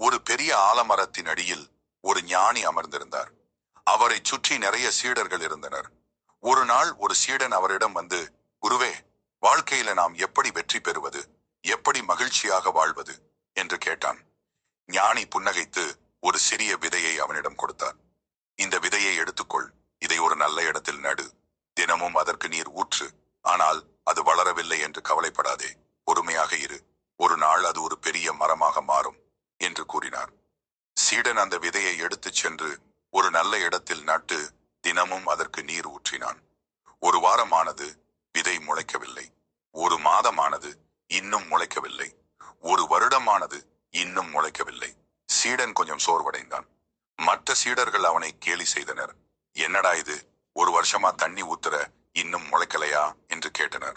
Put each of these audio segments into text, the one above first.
ஒரு பெரிய ஆலமரத்தின் அடியில் ஒரு ஞானி அமர்ந்திருந்தார். அவரை சுற்றி நிறைய சீடர்கள் இருந்தனர். ஒரு நாள் ஒரு சீடன் அவரிடம் வந்து குருவே வாழ்க்கையில நாம் எப்படி வெற்றி பெறுவது? எப்படி மகிழ்ச்சியாக வாழ்வது? என்று கேட்டான். ஞானி புன்னகைத்து ஒரு சிறிய விதையை அவனிடம் கொடுத்தார். இந்த விதையை எடுத்துக்கொள். இதை ஒரு நல்ல இடத்தில் நடு. தினமும் அதற்கு நீர் ஊற்று. ஆனால் அது வளரவில்லை என்று கவலைப்படாதே பொறுமையாக இரு ஒரு நாள் அது ஒரு பெரிய மரமாக மாறும் என்று கூறினார் சீடன் அந்த விதையை எடுத்துச் சென்று ஒரு நல்ல இடத்தில் நட்டு தினமும் அதற்கு நீர் ஊற்றினான். ஒரு வாரமானது விதை முளைக்கவில்லை. ஒரு மாதமானது இன்னும் முளைக்கவில்லை. ஒரு வருடமானது இன்னும் முளைக்கவில்லை. சீடன் கொஞ்சம் சோர்வடைந்தான். மற்ற சீடர்கள் அவனை கேலி செய்தனர். என்னடா இது? ஒரு வருஷமா தண்ணி ஊத்துற இன்னும் முளைக்கலையா? என்று கேட்டனர்.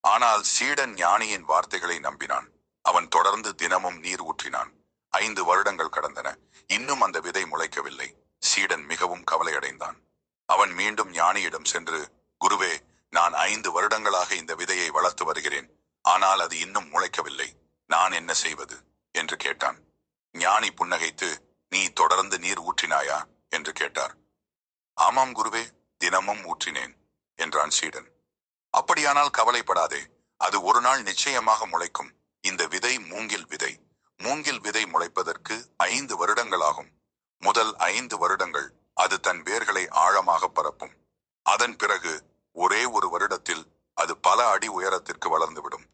ஆனால் சீடன் ஞானியின் வார்த்தைகளை நம்பினான். அவன் தொடர்ந்து தினமும் நீர் ஊற்றினான். ஐந்து வருடங்கள் கடந்தன. இன்னும் அந்த விதை முளைக்கவில்லை. சீடன் மிகவும் கவலையடைந்தான். அவன் மீண்டும் ஞானியிடம் சென்று குருவே நான் ஐந்து வருடங்களாக இந்த விதையை வளர்த்து வருகிறேன். ஆனால் அது இன்னும் முளைக்கவில்லை. நான் என்ன செய்வது? என்று கேட்டான். ஞானி புன்னகைத்து நீ தொடர்ந்து நீர் ஊற்றினாயா? என்று கேட்டார். ஆமாம் குருவே தினமும் ஊற்றினேன் என்றான் சீடன். அப்படியானால் கவலைப்படாதே. அது ஒரு நாள் நிச்சயமாக முளைக்கும். இந்த விதை மூங்கில் விதை. மூங்கில் விதை முளைப்பதற்கு ஐந்து வருடங்களாகும். முதல் ஐந்து வருடங்கள் அது தன் வேர்களை ஆழமாக பரப்பும். அதன் பிறகு ஒரே ஒரு வருடத்தில் அது பல அடி உயரத்திற்கு வளர்ந்துவிடும்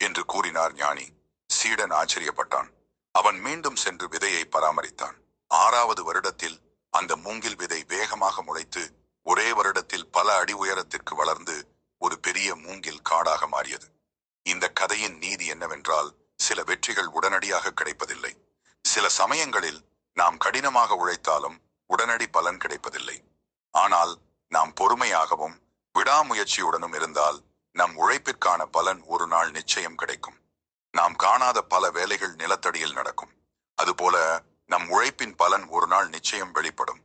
என்று கூறினார் ஞானி. சீடன் ஆச்சரியப்பட்டான். அவன் மீண்டும் சென்று விதையை பராமரித்தான். ஆறாவது வருடத்தில் அந்த மூங்கில் விதை வேகமாக முளைத்து ஒரே வருடத்தில் பல அடி உயரத்திற்கு வளர்ந்து ஒரு பெரிய மூங்கில் காடாக மாறியது. இந்த கதையின் நீதி என்னவென்றால் சில வெற்றிகள் உடனடியாக கிடைப்பதில்லை. சில சமயங்களில் நாம் கடினமாக உழைத்தாலும் உடனடி பலன் கிடைப்பதில்லை. ஆனால் நாம் பொறுமையாகவும் விடாமுயற்சியுடனும் இருந்தால் நம் உழைப்பிற்கான பலன் ஒரு நாள் நிச்சயம் கிடைக்கும். நாம் காணாத பல வேலைகள் நிலத்தடியில் நடக்கும். அதுபோல நம் உழைப்பின் பலன் ஒரு நாள் நிச்சயம் வெளிப்படும்.